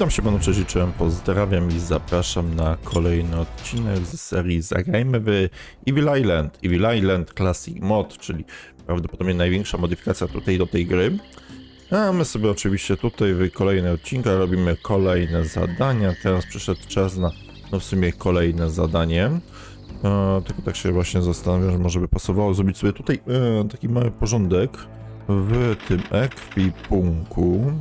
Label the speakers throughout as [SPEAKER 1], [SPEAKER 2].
[SPEAKER 1] Witam się panu przeżyczyłem, pozdrawiam i zapraszam na kolejny odcinek z serii Zagrajmy w Evil Island. Evil Island Classic Mod, czyli prawdopodobnie największa modyfikacja tutaj do tej gry. A my sobie oczywiście tutaj w kolejnych odcinkach robimy kolejne zadania. Teraz przyszedł czas na no w sumie kolejne zadanie. E, tylko tak się właśnie zastanawiam, że może by pasowało zrobić sobie tutaj e, taki mały porządek w tym ekwipunku.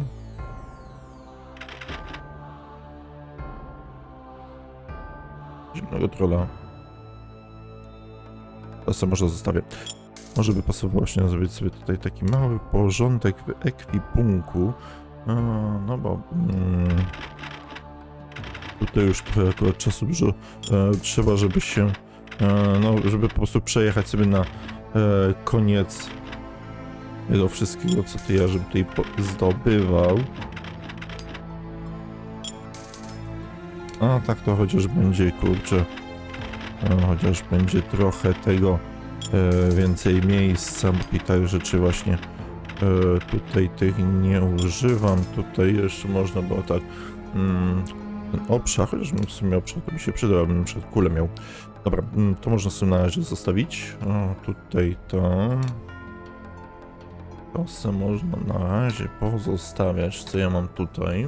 [SPEAKER 1] Zimnego trolla. To sobie może zostawię. Może by pasowało właśnie zrobić sobie tutaj taki mały porządek w ekwipunku. No bo mm, tutaj już trochę akurat czasu dużo e, trzeba, żeby się, e, no żeby po prostu przejechać sobie na e, koniec tego wszystkiego, co ty ja, żebym tutaj zdobywał. A tak to chociaż będzie, kurczę, e, chociaż będzie trochę tego e, więcej miejsca, i tak rzeczy właśnie e, tutaj tych nie używam. Tutaj jeszcze można było tak mm, ten obszar, chociaż w sumie obszar to by się przydał, bym przykład kulę miał. Dobra, mm, to można sobie na razie zostawić. O, tutaj to... To se można na razie pozostawiać, co ja mam tutaj.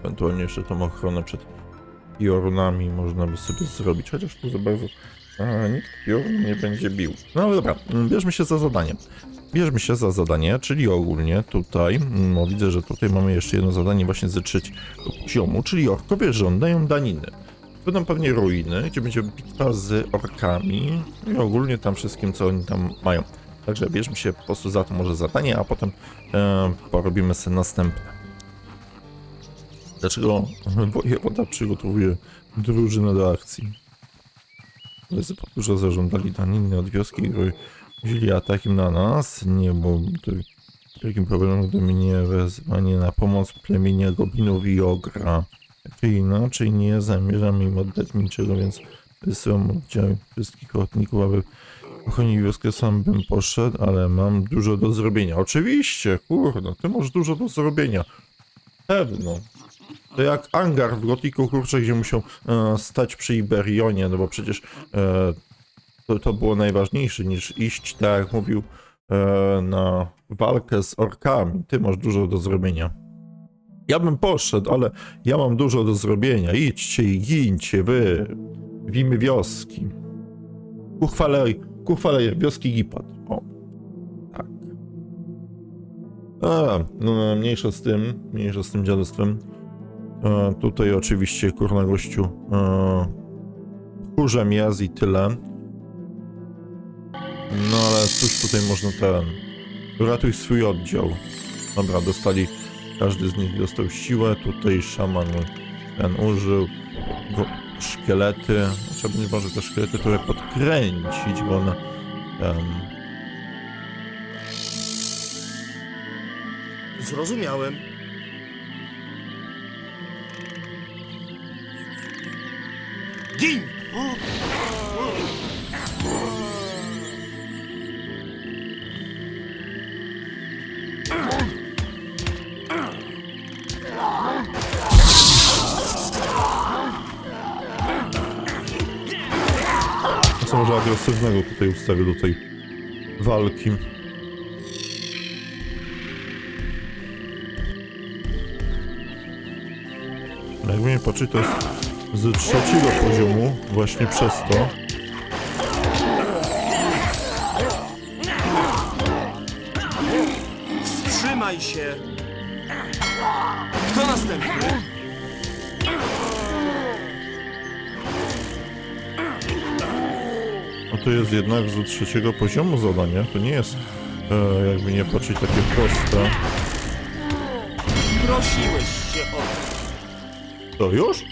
[SPEAKER 1] Ewentualnie jeszcze tą ochronę przed piorunami można by sobie zrobić, chociaż tu za bardzo nikt piorun nie będzie bił. No dobra, bierzmy się za zadanie. Bierzmy się za zadanie, czyli ogólnie tutaj, no widzę, że tutaj mamy jeszcze jedno zadanie właśnie trzeciego poziomu, czyli orkowie żądają daniny. Będą pewnie ruiny, gdzie będzie bitwa z orkami i ogólnie tam wszystkim, co oni tam mają. Także bierzmy się po prostu za to może zadanie, a potem e, porobimy sobie następne. Dlaczego wojewoda przygotowuje drużynę do akcji? Lezy podróże zażądali daniny od wioski, wzięli atakiem na nas. Nie byłoby to wielkim problemem, gdyby nie wezwanie na pomoc plemienia goblinów i ogra. Czy inaczej nie zamierzam im oddać niczego, więc wysyłam oddziały wszystkich ochotników, aby ochronić wioskę. Sam bym poszedł, ale mam dużo do zrobienia. Oczywiście, kurde, ty masz dużo do zrobienia. Pewno. To jak Angar w Gotiku, kurczę, gdzie musiał e, stać przy Iberionie, no bo przecież e, to, to było najważniejsze niż iść, tak jak mówił, e, na walkę z orkami. Ty masz dużo do zrobienia. Ja bym poszedł, ale ja mam dużo do zrobienia. Idźcie i gincie, wy, w imię wioski. Ku chwale, ku chwale wioski Gipat. O, tak. A, no, mniejsza z tym, mniejsza z tym dziadostwem. E, tutaj oczywiście, kurna gościu, e, kurzem jaz i tyle. No ale cóż tutaj można ten... Ratuj swój oddział. Dobra, dostali... Każdy z nich dostał siłę. Tutaj szaman ten użył. Go, szkielety. Trzeba będzie może te szkielety trochę podkręcić, bo one... Ten,
[SPEAKER 2] Zrozumiałem. Gin!
[SPEAKER 1] co może agresywnego tutaj ustawię do tej walki. No Jakby nie patrzeć, to jest z trzeciego poziomu, właśnie przez to.
[SPEAKER 2] Wstrzymaj się! Kto następny?
[SPEAKER 1] No to jest jednak z trzeciego poziomu zadania, to nie jest e, jakby nie patrzeć takie proste.
[SPEAKER 2] Prosiłeś się o to.
[SPEAKER 1] To już?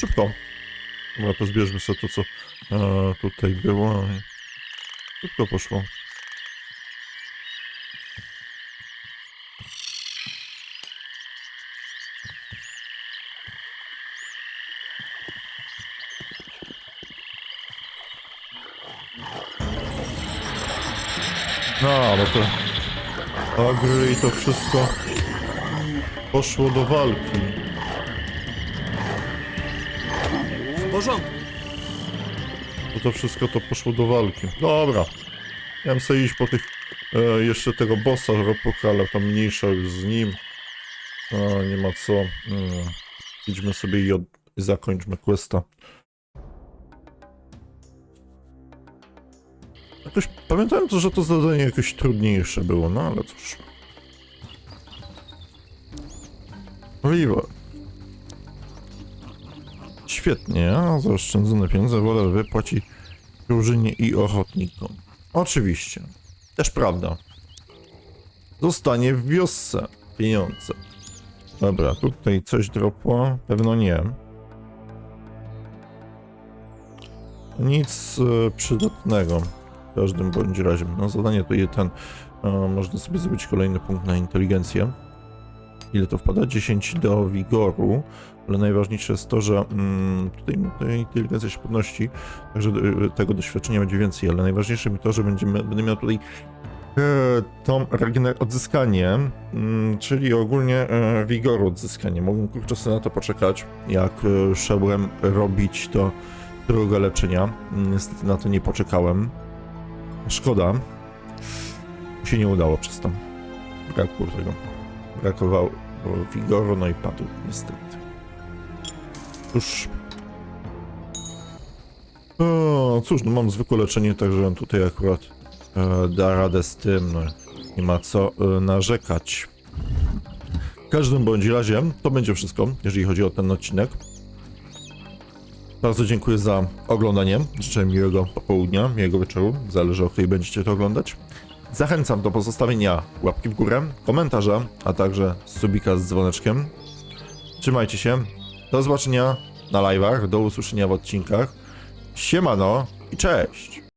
[SPEAKER 1] Szybko. Dobra, to zbierzmy sobie to, co e, tutaj było. Szybko poszło. No, no to... Agry i to wszystko poszło do walki.
[SPEAKER 2] Porządku.
[SPEAKER 1] To to wszystko to poszło do walki. Dobra. Miałem sobie iść po tych... E, jeszcze tego bossa Ropucha, ale tam mniejsza już z nim. A, nie ma co. Mm. Idźmy sobie i od... zakończmy questa. Jakoś pamiętałem to, że to zadanie jakoś trudniejsze było, no ale cóż. River. Świetnie, a zaoszczędzone pieniądze wolę wypłaci drużynie i ochotnikom. Oczywiście. Też prawda. Zostanie w wiosce pieniądze. Dobra, tutaj coś dropło? Pewno nie. Nic e, przydatnego. W każdym bądź razie. No zadanie to je ten. E, można sobie zrobić kolejny punkt na inteligencję. Ile to wpada? 10 do wigoru. Ale najważniejsze jest to, że mm, tutaj ta inteligencja się podnosi, także e, tego doświadczenia będzie więcej, ale najważniejsze mi to, że będziemy, będę miał tutaj e, tą regener odzyskanie, mm, czyli ogólnie e, wigoru odzyskanie. Mogłem kurczę na to poczekać, jak e, szedłem robić to drugie leczenia. Niestety na to nie poczekałem. Szkoda. Się nie udało przez to. Brakło tego. Brakowało wigoru, no i padł niestety. Cóż. O, cóż, no mam zwykłe leczenie, także tutaj akurat e, da radę z tym. No, nie ma co e, narzekać. W każdym bądź razie to będzie wszystko, jeżeli chodzi o ten odcinek. Bardzo dziękuję za oglądanie. Życzę miłego popołudnia, miłego wieczoru. Zależy o której będziecie to oglądać. Zachęcam do pozostawienia łapki w górę, komentarza, a także subika z dzwoneczkiem. Trzymajcie się. Do zobaczenia na live'ach, do usłyszenia w odcinkach. Siemano i cześć!